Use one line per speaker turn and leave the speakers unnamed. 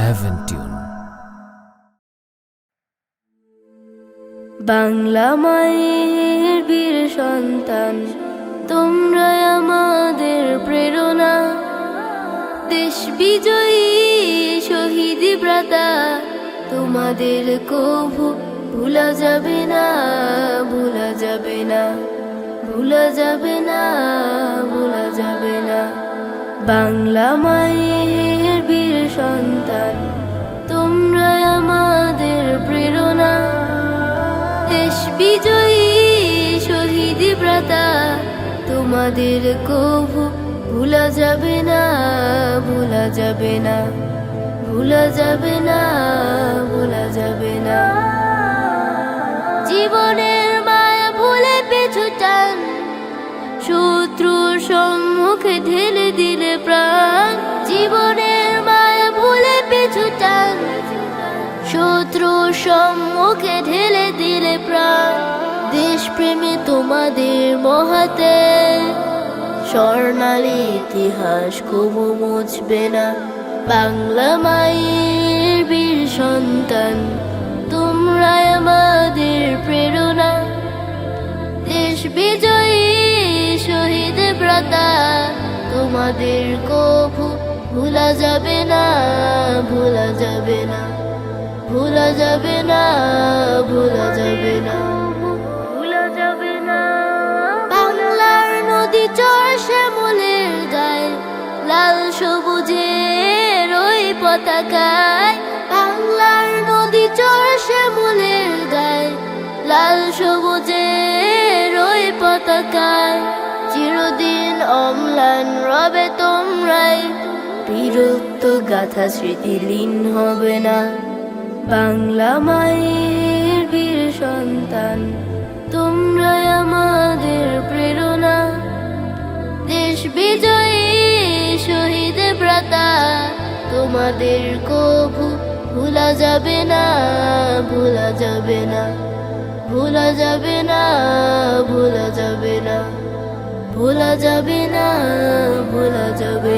Heaven Tune.
Bangla মায়ের বীর সন্তান, তোমরা আমাদের প্রেরণা দেশ বিজয়ী শহীদ ব্রাতা তোমাদের কভু ভুলা যাবে না, ভুলা যাবে না, ভুলা যাবে না, ভুলা যাবে না বাংলা মায়ের সন্তান তোমরা আমাদের প্রেরণা। দেশ বিজয়ী, শহীদ ব্রাতা তোমাদের কভু ভুলা যাবে না, ভুলা যাবে না, ভুলা যাবে না, ভুলা যাবে না। জীবনের মায়া ভুলে পিছু টান, শত্রুর সম্মুখে ঢেলে শত্রু সম্মুখে ঢেলে দিলে প্রাণ। দেশ প্রেমে তোমাদের মহাতে। স্বর্ণালী ইতিহাস কবু মুছবে না। বাংলা মায়ের বীর সন্তান, তোমরা আমাদের প্রেরণা। দেশ বিজয়ী শহীদ ব্রতা তোমাদের কভু ভুলা যাবে না, ভুলা যাবে না। ভুলা যাবে না ভুলা যাবে না। ভুলা যাবে না। বাংলার নদী চর শ্যামলের গায়ে লাল সবুজের ওই পতাকায়। বাংলার নদী চর শ্যামলের গায়ে লাল সবুজের ওই পতাকায়। চিরদিন অম্লান রবে তোমরাই বীরত্ব গাথা স্মৃতিলীন হবে না। বাংলা মায়ের বীর সন্তান, তোমরা আমাদের প্রেরণা। দেশ বিজয়ী শহীদ ব্রতা তোমাদের কভু ভুলা যাবে না, ভুলা যাবে না, ভুলা যাবে না, ভুলা যাবে না, ভোলা যাবে না, ভোলা যাবে